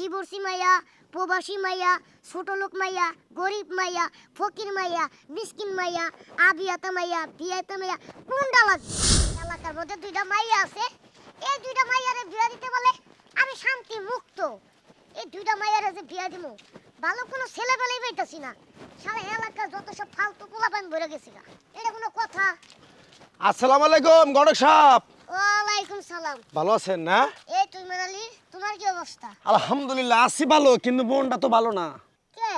Divorcee মাইয়া প্রবাসী মাইয়া ছোট লোক মাইয়া গরিব মাইয়া ফকির মাইয়া মিসকিন মাইয়া আবিয়াতা মাইয়া বিয়াতা মাইয়া কোনটা লাগবে এলাকার মধ্যে দুইটা মাইয়া আছে। এই দুইটা মাইয়ারে বিয়া দিতে বলে আমি শান্তি মুক্ত এই দুইটা মাইয়ারে যে বিয়া দিব ভালো কোনো ছেলে বেলেই পাইতাছি না। সারা এলাকার যত সব ফালতু পোলাপান ভরে গেছি গা। এটা কোনো কথা? আসসালামু আলাইকুম গণক সাহেব। ওয়ালাইকুম সালাম। ভালো আছেন না? এই তুই মানালি? তোমার কি অবস্থা? আলহামদুলিল্লাহ আছি ভালো কিন্তু মনটা তো ভালো না। কে?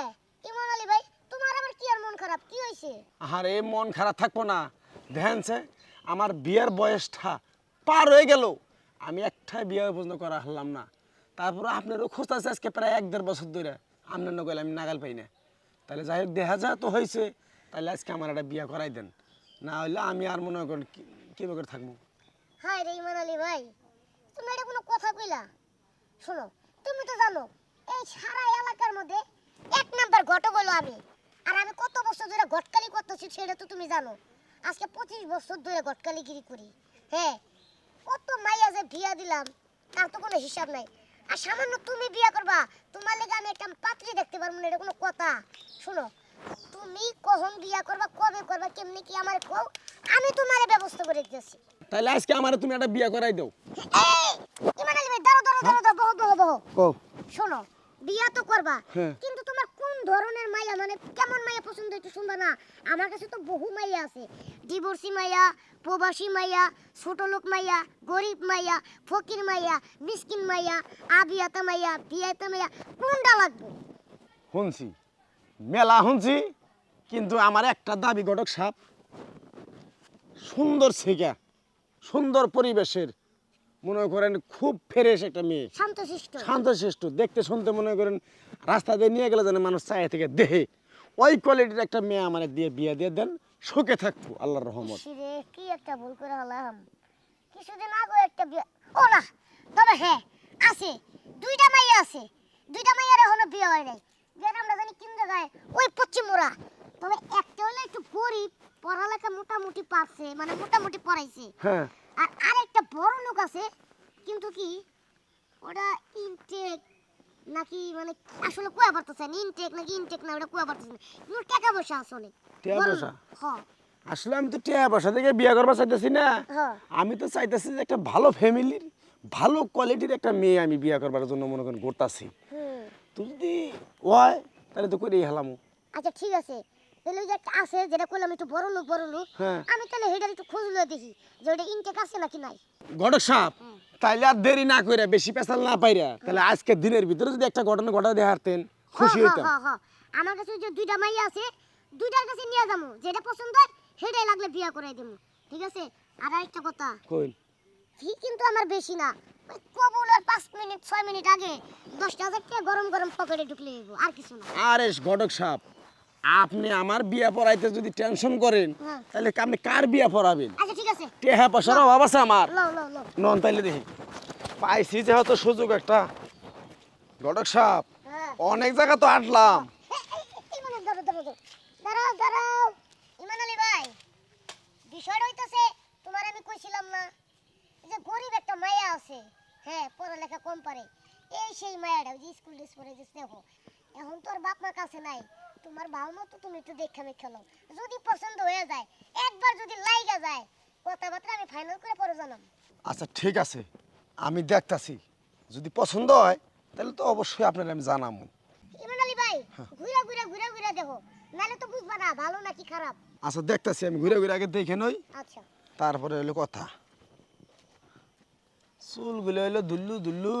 ইমন আলী ভাই? তোমার আবার কি আর মন খারাপ? কি হয়েছে? আর মন খারাপ থাকব না। ধ্যানছে আমার বিয়ের বয়সটা পার হয়ে গেল। আমি একটাই বিয়ে পর্যন্ত করা হলাম না। তারপরে আপনারও খোঁজ আছে আজকে প্রায় এক দেড় বছর ধরে। আপনার নগলে আমি নাগাল পাই না। তাহলে যাই হোক দেখা যা তো হয়েছে। তাহলে আজকে আমার একটা বিয়ে করাই দেন। না হলে আমি আর মনে করেন কীভাবে করে থাকব? হাই রে ইমন আলী ভাই তুমি এটা কোনো কথা কইলা? শোনো তুমি তো জানো এই সারা এলাকার মধ্যে এক নাম্বার ঘটক হলো আমি। আর আমি কত বছর ধরে ঘটকালি করতেছি সেটা তো তুমি জানো। আজকে পঁচিশ বছর ধরে ঘটকালিগিরি করি। হ্যাঁ কত মাইয়া যে বিয়া দিলাম তার তো কোনো হিসাব নাই। আর সামান্য তুমি বিয়া করবা তোমার লেগে আমি একটা পাত্রী দেখতে পারব না এটা কোনো কথা। শোনো তুমি কখন বিয়া করবা কবে করবা কেমনি কি আমার কও আমি তোমার ব্যবস্থা করে দিতেছি। তাহলে আজকে আমার তুমি একটা বিয়ে করাই দাও। এই, ইমান আলী ভাই দাঁড়ো দাঁড়ো দাঁড়ো দাঁড়ো শোনো বিয়া তো করবা হ্যাঁ। কিন্তু তোমার কোন ধরনের মাইয়া মানে কেমন মাইয়া পছন্দ একটু শুনবা না। আমার কাছে তো বহু মাইয়া আছে। ডিভোর্সি মাইয়া প্রবাসী মাইয়া ছোট লোক মাইয়া গরিব মাইয়া ফকির মাইয়া মিসকিন মাইয়া আবিয়াতা মাইয়া বিয়াতা মাইয়া কোনটা লাগবে? শুনছি মেলা শুনছি কিন্তু আমার একটা দাবি ঘটক সাপ সুন্দর ছেকা সুন্দর পরিবেশের মনে করেন খুব ফ্রেশ একটা মেয়ে। শান্তশিষ্ট। শান্তশিষ্ট দেখতে শুনতে মনে করেন রাস্তা দিয়ে নিয়ে গেলে যেন মানুষ চায় থেকে দেহে। ওই কোয়ালিটির একটা মেয়ে আমার দিয়ে বিয়ে দিয়ে দেন সুখে থাকব আল্লাহর রহমত। কি একটা ভুল করে হলাম কিছুদিন আগে একটা বিয়ে ও না তবে হ্যাঁ আছে দুইটা মাইয়া আছে। দুইটা মাইয়ার এখনও বিয়ে হয় নাই। বিয়ের আমরা জানি কোন জায়গায়? ওই পশ্চিম মোড়া তবে একটা হলো একটু গরিব পড়ালেখা মোটামুটি পারছে মানে মোটামুটি পড়াইছে। হ্যাঁ। আর আরেকটা বড় লোক আছে কিন্তু কি ওটা ইনটেক নাকি মানে আসলে কুয়া পারতেছে না ইনটেক নাকি ইনটেক না ওটা কুয়া পারতেছে না। কিন্তু টাকা পয়সা আছে অনেক। টাকা পয়সা? হ্যাঁ আসলে আমি তো টিয়া পয়সা থেকে বিয়ে করবার চাইতেছি না। আমি তো চাইতেছি যে একটা ভালো ফ্যামিলির ভালো কোয়ালিটির একটা মেয়ে আমি বিয়ে করবার জন্য মনে করেন ঘুরতাছি হুম। তো যদি হয় তাহলে তো করেই হেলাম। আচ্ছা ঠিক আছে। তাহলে যে একটা আছে যেটা করলাম একটু বড় লোক বড় লোক হ্যাঁ। আমি তাহলে হেটার একটু খোঁজ লয়ে দেখি যে ওটা ইনটেক আছে নাকি নাই। ঘটক সাপ তাইলে আর দেরি না করে বেশি পেশাল না পাইরা তাহলে আজকে দিনের ভিতরে যদি একটা ঘটনা ঘটা দিয়ে হারতেন খুশি হ, হ, হইতাম। হ, হ। আমার কাছে যে দুইটা মাইয়া আছে দুইটার কাছে নিয়ে যাব যেটা পছন্দ হয় সেটাই লাগলে বিয়া দেবো ঠিক আছে? আর আরেকটা কথা কই ফি কিন্তু আমার বেশি না কবুলের পাঁচ মিনিট ছয় মিনিট আগে দশটা হাজার টাকা গরম গরম পকেটে ঢুকলে দিব আর কিছু না। আরে ঘটক সাপ আপনি আমার বিয়া পড়াইতে যদি টেনশন করেন হ্যাঁ। তাহলে আপনি কার বিয়া পড়াবেন? আচ্ছা ঠিক আছে। টেহা পয়সার অভাব আছে আমার। নন তাইলে দেখি। পাইছি যেহেতু সুযোগ একটা। ঘটক সাপ হ্যাঁ। অনেক জায়গা তো আটলাম। দাঁড়াও, দাঁড়াও। ইমান আলী ভাই, বিষয়টা হইতাছে, তোমার আমি কইছিলাম না, যে গরিব একটা মায়া আছে, হ্যাঁ, পড়ালেখা কম পারে। এই সেই মায়াটা, ওই যে স্কুল ড্রেস পরে যে দেখো। এখন তো আর বাপ মার কাছে নাই। তোমার ভালো মতো তুমি একটু দেখা মেখা লও। যদি পছন্দ হয়ে যায়, একবার যদি লাইগা যায়, কথাবার্তা আমি ফাইনাল করে পরে জানাম। আচ্ছা ঠিক আছে। আমি দেখতাছি। যদি পছন্দ হয় তাহলে তো অবশ্যই আপনার আমি জানাব ইমান আলী ভাই, ঘুরা ঘুরা ঘুরা ঘুরা দেখো। নাহলে তো বুঝবা না, ভালো নাকি খারাপ। আচ্ছা দেখতাছি আমি ঘুরে ঘুরে আগে দেখে নই। আচ্ছা। তারপরে হলো কথা। চুল চুলগুলো হইল দুল্লু দুল্লু।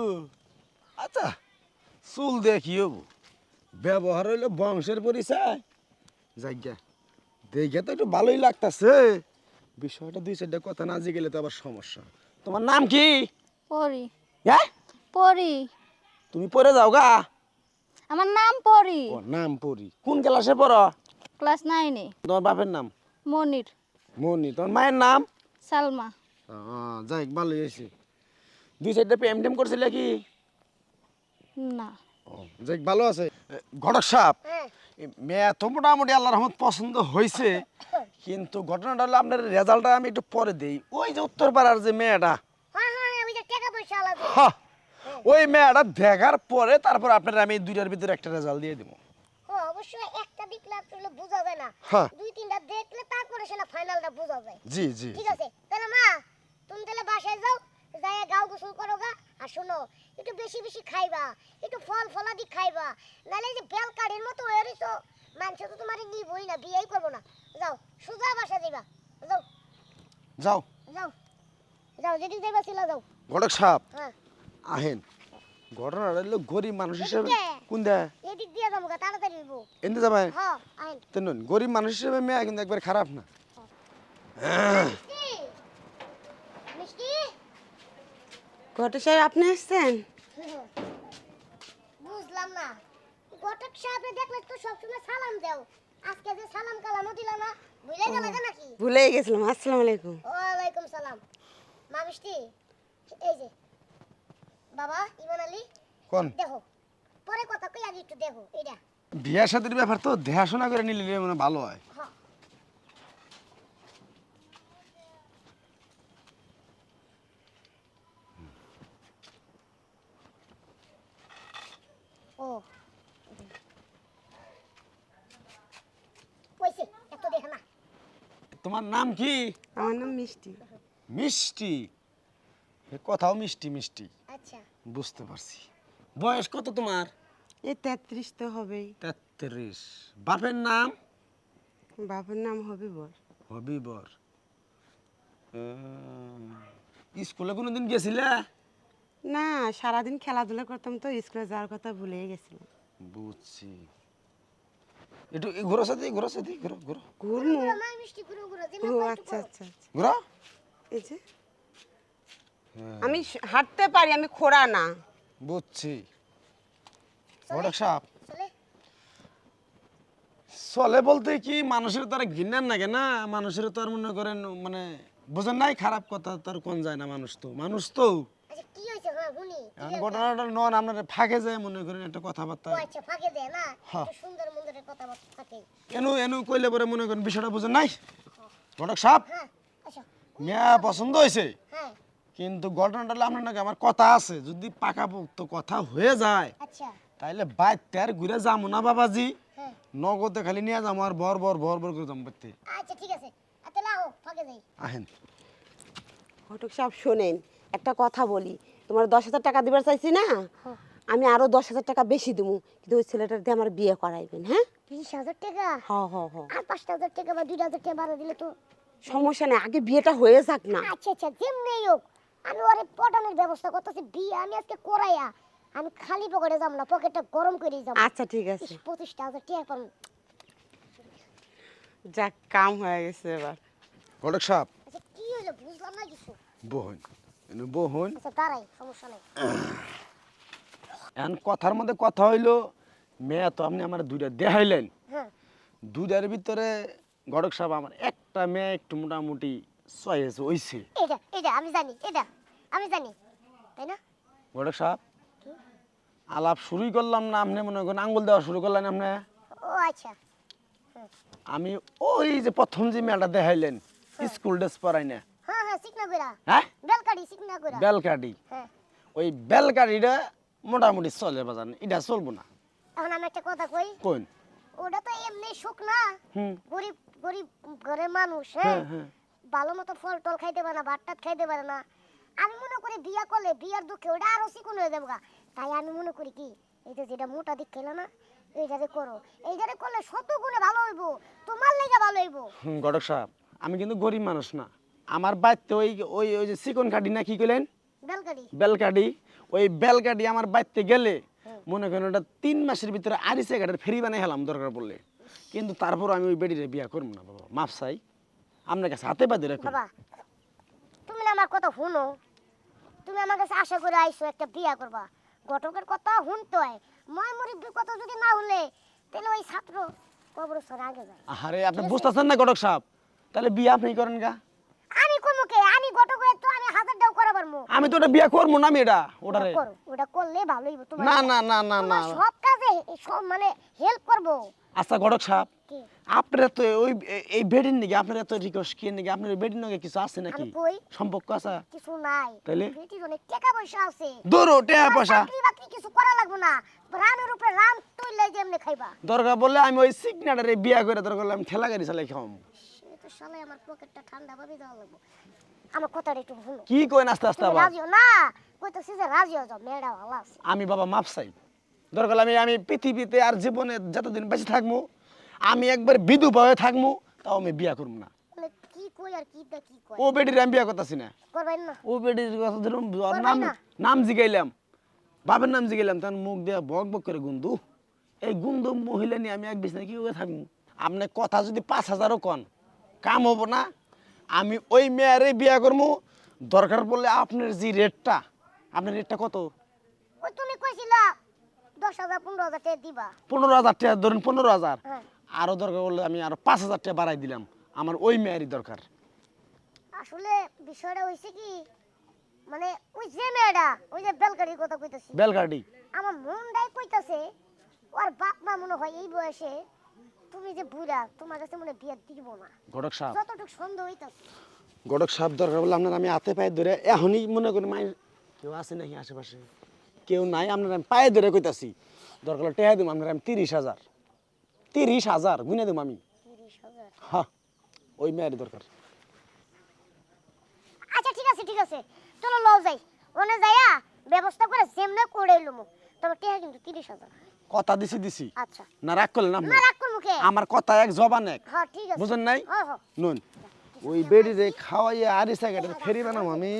আচ্ছা চুল দিয়ে কি হব? ব্যবহার হইল বংশের পরিচয়। যাইগা দেখে তো একটু ভালোই লাগতাছে। বিষয়টা দুই চারটা কথা না গেলে তো আবার সমস্যা। তোমার নাম কি? পরি। হ্যাঁ? পরি। তুমি পড়ে যাও গা। আমার নাম পরি। ও নাম পড়ি কোন ক্লাসে পড়ো? ক্লাস নাইনে। তোমার বাপের নাম? মনির। মনি তোমার মায়ের নাম? সালমা। যাই ভালোই হয়েছে। দুই চারটা প্রেম টেম করছিলে কি? না। যাক ভালো আছে? ঘটক সাপ হ্যাঁ। মেয়ে তো মোটামুটি আল্লাহ রহমত পছন্দ হয়েছে কিন্তু ঘটনাটা হলো আপনার রেজাল্টটা আমি একটু পরে দিই। ওই যে উত্তর পাড়ার যে মেয়েটা হ্যাঁ হ্যাঁ ওই মেয়েটা দেখার পরে তারপর আপনার আমি দুইটার ভিতরে একটা রেজাল্ট দিয়ে দিব। ও অবশ্যই একটা দেখলে বোঝা যায় না। দুই তিনটা দেখলে সেটা ফাইনালটা বোঝা যায়। জি জি ঠিক আছে? তাহলে মা তুমি তাহলে বাসায় যাও যাই গাও গোসল করো গা আর শোনো একটু বেশি বেশি খাইবা একটু ফল ফলাদি খাইবা নাহলে যে বেল কাড়ির মতো হয়ে রইছো মানুষ তো তোমার নিবই না বিয়েই করব না। যাও সোজা বাসা যাইবা। যাও। যাও। যাও। যাও যেদিক যাইবা ছিলা যাও। ঘটক সাহেব হ্যাঁ। আহেন ঘটনাটা হলো গরিব মানুষ হিসেবে কোন দেয়? এদিক দিয়ে যাব গা তাড়াতাড়ি যাব এনতে যাবে? হ্যাঁ আইন তেন গরিব মানুষ হিসেবে মেয়ে কিন্তু একবার খারাপ না মিষ্টি মিষ্টি ঘটক সাহেব আপনি এসছেন বুঝলাম না। ঘটক সাহেব দেখলে তো সবসময় সালাম দাও। আজকে যে সালাম কালামও দিলা না ভুলে গেল নাকি? ভুলেই গেছিলাম। আসসালামু আলাইকুম। ওয়ালাইকুম সালাম। মা মিষ্টি এই যে বাবা ইমান আলী কোন? দেখো পরে কথা কই আগে একটু দেখো এইটা বিয়া শাদির ব্যাপার তো দেখাশোনা করে নিলে মানে ভালো হয়। হ্যাঁ ও কইছে এত দেখে না তোমার নাম কি? আমার নাম মিষ্টি। মিষ্টি? কথাও মিষ্টি মিষ্টি। আচ্ছা। বুঝতে পারছি। বয়স কত তোমার? এই তেত্রিশ তো হবেই। তেত্রিশ। বাপের নাম? বাবার নাম হবিবর। হবিবর। স্কুলে কোনোদিন গেছিলে? না সারাদিন খেলাধুলা করতাম তো স্কুলে যাওয়ার কথা ভুলেই গেছিলাম। বুঝছি। একটু ঘোরো সাথে ঘোরো সাথে ঘোরো ঘোরো। ঘুরমু ও আচ্ছা আচ্ছা আচ্ছা। ঘোরো? এই যে। আমি হাঁটতে পারি আমি খোড়া না। বুঝছি। সাপ। চলে। চলে বলতে কি মানুষের তো আর ঘৃণার নাগে না? মানুষের তো আর মনে করেন মানে বোঝেন নাই খারাপ কথা তার কোন যায় না মানুষ তো। মানুষ তো। আচ্ছা হ্যাঁ ঘটনাটা নন আপনার ফাঁকে যায় মনে করেন একটা কথাবার্তা। আচ্ছা ফাঁকে দেয় না? হ্যাঁ। সুন্দর কথা থাকে। এনু এনু কইলে পরে মনে করেন বিষয়টা বুঝেন নাই? ঘটক সাপ হ্যাঁ মেয়া পছন্দ হয়েছে হ্যাঁ। কিন্তু ঘটনাটা হলো আপনার নাকি আমার কথা আছে। যদি পাকাপোক্ত কথা হয়ে যায় আচ্ছা। তাইলে বাইতে আর ঘুরে যাব না বাবাজি? হ্যাঁ। নগদে খালি নিয়ে যাব আর বর বর বর বর করে যাব আচ্ছা ঠিক আছে। আহেন। ঘটক সাহেব শোনেন একটা কথা বলি। তোমার দশ হাজার টাকা দিবার চাইছি না? আমি আরও দশ হাজার টাকা বেশি দেবো কিন্তু ওই ছেলেটার দিয়ে আমার বিয়ে করাইবেন হ্যাঁ? বিশ হাজার টাকা? হ হ হ। আর পাঁচটা হাজার টাকা বা দুই হাজার টাকা বাড়া দিলে তো? সমস্যা নেই আগে বিয়েটা হয়ে যাক না। আচ্ছা আচ্ছা যেমনি হোক আমি ওরে পটানোর ব্যবস্থা করতেছি বিয়ে আমি আজকে করাইয়া আমি খালি পকেটে যাব না পকেটটা গরম করে যাব আচ্ছা ঠিক আছে। পঁচিশটা হাজার টাকা পাবো যাক কাম হয়ে গেছে এবার। ঘটক সাপ আচ্ছা কি হইল? বুঝলাম না কিছু। বহন এনু বহন। আচ্ছা দাঁড়াই সমস্যা নেই। এখন কথার মধ্যে কথা হইল মেয়ে তো আপনি আমার দুইটা দেখাইলেন। হ্যাঁ। দুইটার ভিতরে ঘটক সাহেব আমার একটা মেয়ে একটু মোটামুটি চয়েস হইছে। এটা এটা আমি জানি এটা আমি জানি তাই না? ঘটক সাহেব আলাপ শুরুই করলাম না আপনি মনে করেন আঙ্গুল দেওয়া শুরু করলেন আপনি? ও আচ্ছা। আমি ওই যে প্রথম যে মেয়েটা দেখাইলেন স্কুল ড্রেস পরাই না। হ্যাঁ হ্যাঁ শিখনা কইরা হ্যাঁ? বেলকাড়ি শিখনা কইরা বেলকাটি হ্যাঁ। ওই বেলকাটিটা মোটামুটি চলে বাজান এটা চলবো না। এখন আমি একটা কথা কই? কোন? ওটা তো এমনি সুখ না? গরিব গরিব ঘরের মানুষ হ্যাঁ? হ্যাঁ হ্যাঁ। ভালো মতো ফল টল খাইতে পারে না ভাত টাত খাইতে পারে না। আমি মনে করি বিয়া করলে বিয়ার দুঃখে ওটা আরও চিকুন হয়ে যাব তাই আমি মনে করি কি এই যে যেটা মোটা দিক খেলো না এইটারে করো। এইটারে করলে শত গুণে ভালো হইব তোমার লেগে ভালো হইব। ঘটক সাহেব আমি কিন্তু গরিব মানুষ না। আমার বাড়িতে ওই ওই ওই যে চিকন কাটি না কি কইলেন? বেলকাড়ি বেলকাটি ওই বেলকাটি আমার বাড়িতে গেলে মনে করেন ওটা তিন মাসের ভিতরে আরিসে ঘাটের ফেরি বানাই হেলাম দরকার পড়লে। কিন্তু তারপর আমি ওই বেডিরে বিয়া করব না বাবা। মাপ চাই। আপনার কাছে হাতে পাতে রাখুন। বাবা তুমি না আমার কথা শুনো। তুমি আমার কাছে আশা করে আইছো একটা বিয়া করবা। ঘটকের কথা শুনতে হয়। ময় মুরব্বীর কথা যদি না হলে তাহলে ওই ছাত্র কবর সরে আগে যায়। আরে আপনি বুঝতেছেন না ঘটক সাহেব? তাহলে বিয়া আপনি করেন গা। আমি তো আমি হাজারটাও করা পারব আমি তো ওটা বিয়া করব না আমি এটা ওটারে। করো ওটা করলে ভালো হইব তোমার। না না না না না। সব কাজে সব মানে হেল্প করব। আচ্ছা গড়ক সাহেব আপনার তো ওই এই বেডির নাকি আপনার রিকোয়েস্ট কি নাকি আপনার বেডির নাকি কিছু আছে নাকি? সম্পর্ক আছে? কিছু নাই? বেটির অনেক টাকা পয়সা আছে। টাকা পয়সা। চাকরি বাকরি কিছু করা লাগবে না। রানের উপরে রান তুইলে যে এমনি খাইবা? দরকার বললে আমি ওই সিগনাটারে বিয়া করে দরকার আমি ঠেলা গাড়ি চালাই খাওয়াম। তো আমার পকেটটা ঠান্ডা ভাবে দেওয়া লাগবে। আমার কথাটা একটু ভুলো কি কই আস্তে আস্তে আবার? না? কইতেছি যে রাজি হয়ে যাও মেয়েটা ভালো আছে। আমি বাবা মাপ চাই। দরকার আমি আমি পৃথিবীতে আর জীবনে যতদিন বেঁচে থাকব আমি একবার বিধবা হয়ে থাকব তাও আমি বিয়া করব না। কি কই আর কি দা কি কই ও বেডির আমি বিয়া করতেছি না। করবেন না। ও বেডির কথা ধরুন নাম নাম জিগাইলাম। বাবার নাম জিগাইলাম তার মুখ দিয়ে বক বক করে গুন্দু। এই গুন্দু মহিলা নিয়ে আমি এক বিছনায় কি করে থাকব আপনি কথা যদি পাঁচ হাজারও কন কাম হব না। আমি ওই মেয়ারে বিয়া করব দরকার পড়লে আপনার যে রেটটা আপনার রেটটা কত? ওই তুমি কইছিলা দশ হাজার পনেরো হাজার টাকা দিবা। পনেরো হাজার টাকা ধরুন পনেরো হাজার। হ্যাঁ। আরও দরকার পড়লে আমি আরও পাঁচ হাজার টাকা বাড়াই দিলাম। আমার ওই মেয়ারই দরকার। আসলে বিষয়টা হয়েছে কি মানে ওই যে মেয়েটা ওই যে বেলগাড়ির কথা কইতাছি। বেলগাড়ি। আমার মনটাই কইতাছে ওর বাপ মা মনে হয় এই বয়সে তুমি যে বুড়া তোমার কাছে মনে বিয়ে দিব না। গড়ক সাহেব যতটুকু সন্দেহ হইতাছে। গড়ক সাহেব দরকার বলে আপনার আমি হাতে পায়ে ধরে এখনই মনে করি মাই কেউ আছে নাকি আশেপাশে? কেউ নাই আপনার আমি পায়ে ধরে কইতাছি। দরকার হলে টেহা দিব আপনার আমি তিরিশ হাজার। তিরিশ হাজার গুনে দেবো আমি। তিরিশ হাজার? হ্যাঁ ওই মেয়েরই দরকার। আচ্ছা ঠিক আছে ঠিক আছে। চলো লও যাই। ওনে যাইয়া ব্যবস্থা করে যেমনে করে এলুমু তবে টেহা কিন্তু তিরিশ হাজার। কথা দিছি দিছি। আচ্ছা। না রাগ করলেন আপনি? না রাগ আমার কথা এক জবান এক। হ্যাঁ বুঝেন নাই? হ্যাঁ হ্যাঁ। নুন ওই বেডি রে খাওয়াইয়া আরিসা গেটে ফেরি বানাম আমি।